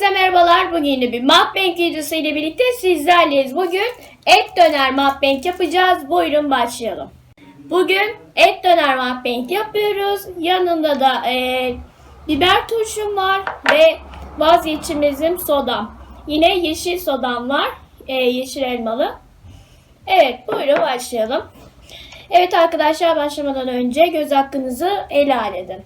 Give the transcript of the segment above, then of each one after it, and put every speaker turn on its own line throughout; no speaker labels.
Herkese merhabalar. Bugün yine bir Mukbang videosu ile birlikte sizlerleyiz. Bugün et döner Mukbang yapacağız. Buyurun başlayalım. Bugün et döner Mukbang yapıyoruz. Yanında da e, biber turşum var ve vazgeçilmezim sodam. Yine yeşil sodam var. E, yeşil elmalı. Evet buyurun başlayalım. Evet arkadaşlar başlamadan önce göz hakkınızı helal edin.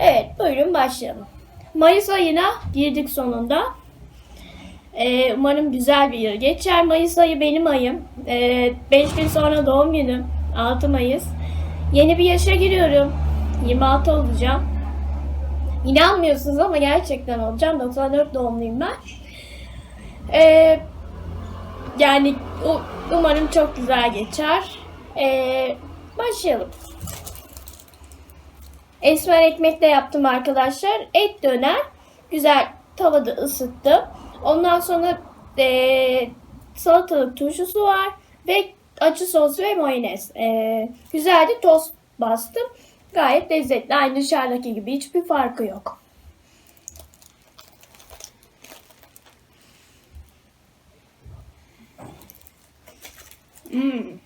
Evet buyurun başlayalım. Mayıs ayına girdik sonunda. Ee, umarım güzel bir yıl geçer. Mayıs ayı benim ayım. 5 gün sonra doğum günüm. 6 Mayıs. Yeni bir yaşa giriyorum. 26 olacağım. İnanmıyorsunuz ama gerçekten olacağım. 94 doğumluyum ben. Ee, yani umarım çok güzel geçer. Ee, başlayalım. Esmer ekmekle yaptım arkadaşlar. Et döner. Güzel tavada ısıttım. Ondan sonra eee, salatalık turşusu var. Ve acı sos ve mayonez. Eee güzelce tost bastım. Gayet lezzetli. Aynı dışarıdaki gibi hiçbir farkı yok. Hmm.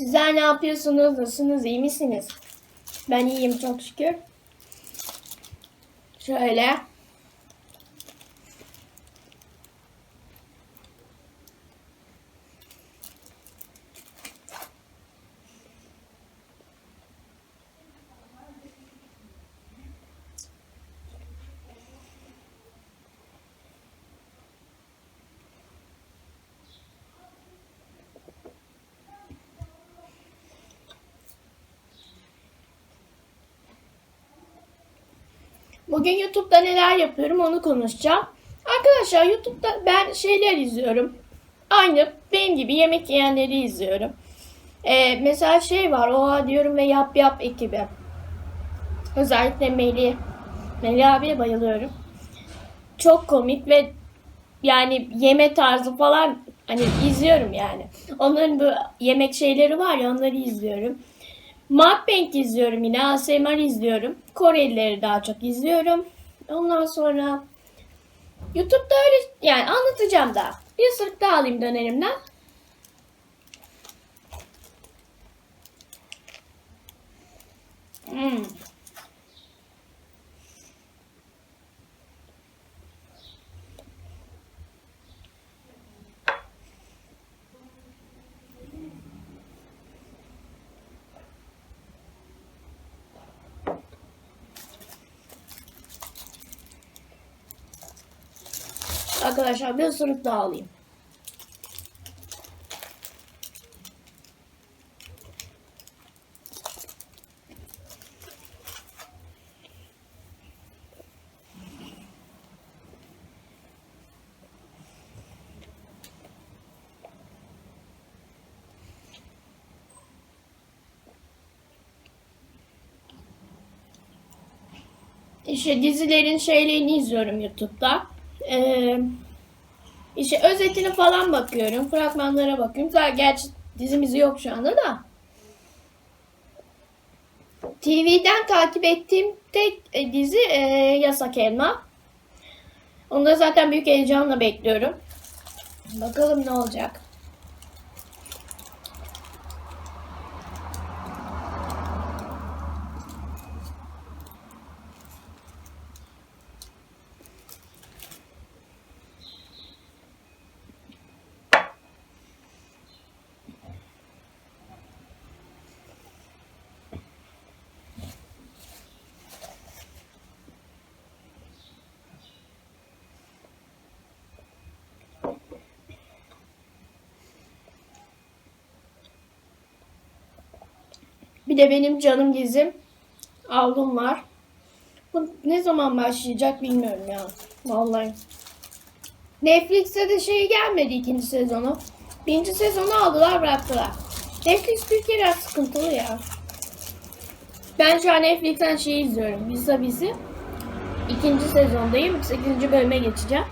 Sizler ne yapıyorsunuz? Nasılsınız? İyi misiniz? Ben iyiyim çok şükür. Şöyle. Bugün YouTube'da neler yapıyorum onu konuşacağım. Arkadaşlar YouTube'da ben şeyler izliyorum. Aynı benim gibi yemek yiyenleri izliyorum. Ee, mesela şey var oha diyorum ve yap yap ekibi. Özellikle Melih. Melih abiye bayılıyorum. Çok komik ve yani yeme tarzı falan hani izliyorum yani. Onların bu yemek şeyleri var ya onları izliyorum. Mukbang izliyorum yine. ASMR izliyorum. Korelileri daha çok izliyorum. Ondan sonra YouTube'da öyle yani anlatacağım daha. Bir ısırık daha alayım dönerimden. Hmm. Arkadaşlar bir ısırık daha alayım. İşte dizilerin şeylerini izliyorum YouTube'da. Ee, işte özetini falan bakıyorum. Fragmanlara bakıyorum. Zaten gerçi dizimiz yok şu anda da. TV'den takip ettiğim tek e, dizi e, Yasak Elma. Onu da zaten büyük heyecanla bekliyorum. Bakalım ne olacak. Bir de benim canım dizim Avlum var. Bu ne zaman başlayacak bilmiyorum ya. Vallahi. Netflix'te de şey gelmedi ikinci sezonu. Birinci sezonu aldılar bıraktılar. Netflix bir kere sıkıntılı ya. Ben şu an Netflix'ten şey izliyorum. Visa Bizi. İkinci sezondayım. 8. bölüme geçeceğim.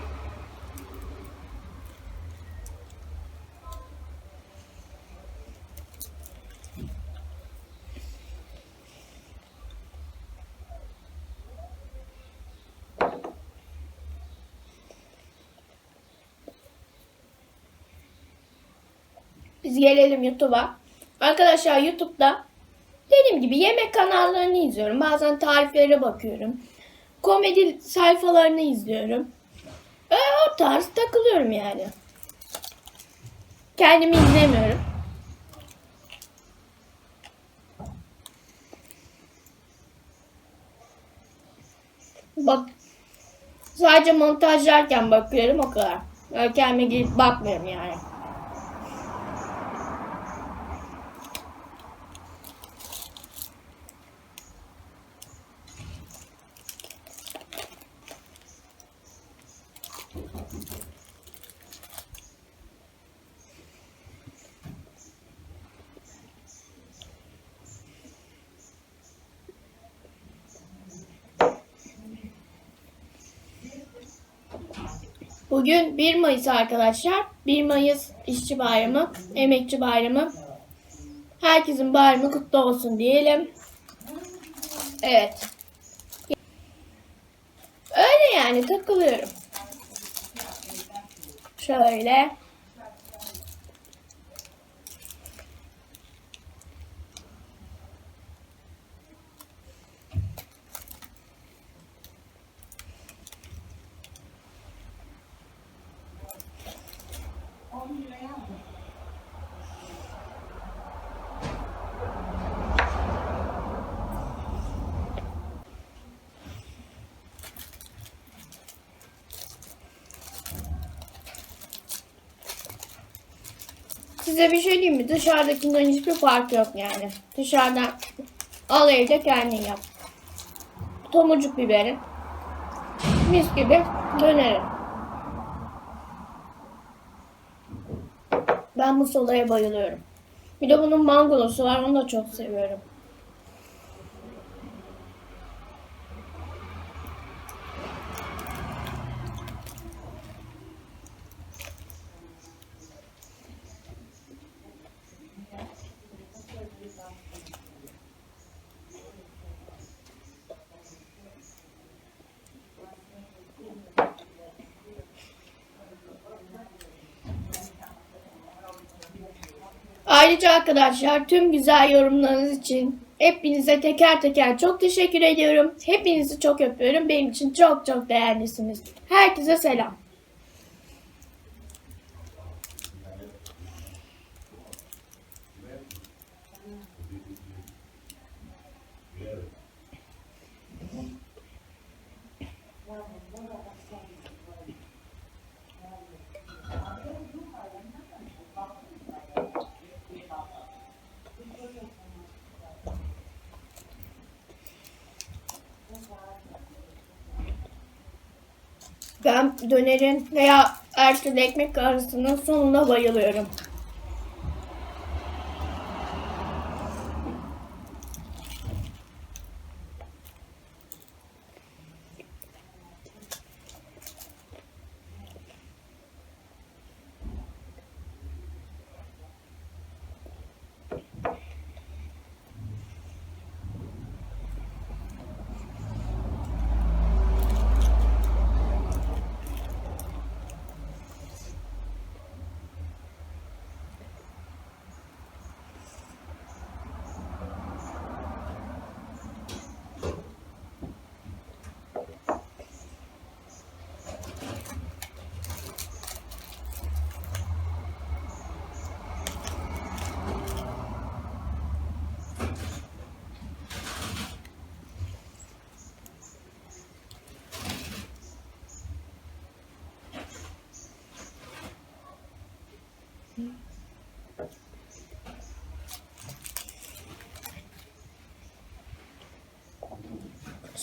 Biz gelelim YouTube'a. Arkadaşlar YouTube'da dediğim gibi yemek kanallarını izliyorum. Bazen tariflere bakıyorum. Komedi sayfalarını izliyorum. Ee, o tarz takılıyorum yani. Kendimi izlemiyorum. Bak sadece montajlarken bakıyorum o kadar. Öyle kendime girip bakmıyorum yani. Bugün 1 Mayıs arkadaşlar. 1 Mayıs işçi bayramı, emekçi bayramı. Herkesin bayramı kutlu olsun diyelim. Evet. Öyle yani takılıyorum. Şöyle. Size bir şey diyeyim mi? Dışarıdakinden hiçbir fark yok yani. Dışarıdan al evde kendin yap. Tomurcuk biberi. Mis gibi dönerim. Ben bu sodaya bayılıyorum. Bir de bunun mangolosu var. Onu da çok seviyorum. Ayrıca arkadaşlar tüm güzel yorumlarınız için hepinize teker teker çok teşekkür ediyorum. Hepinizi çok öpüyorum. Benim için çok çok değerlisiniz. Herkese selam. Ben dönerin veya erteli ekmek arasının sonuna bayılıyorum.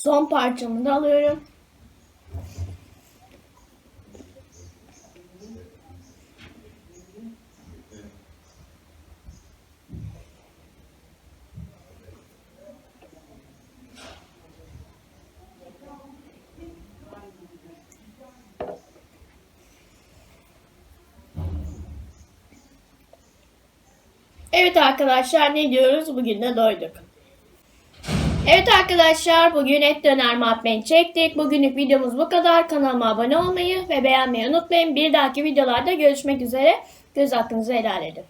Son parçamı da alıyorum. Evet arkadaşlar ne diyoruz? Bugün de doyduk. Evet arkadaşlar bugün et döner muhabbet çektik. Bugünlük videomuz bu kadar. Kanalıma abone olmayı ve beğenmeyi unutmayın. Bir dahaki videolarda görüşmek üzere. Göz hakkınızı helal edin.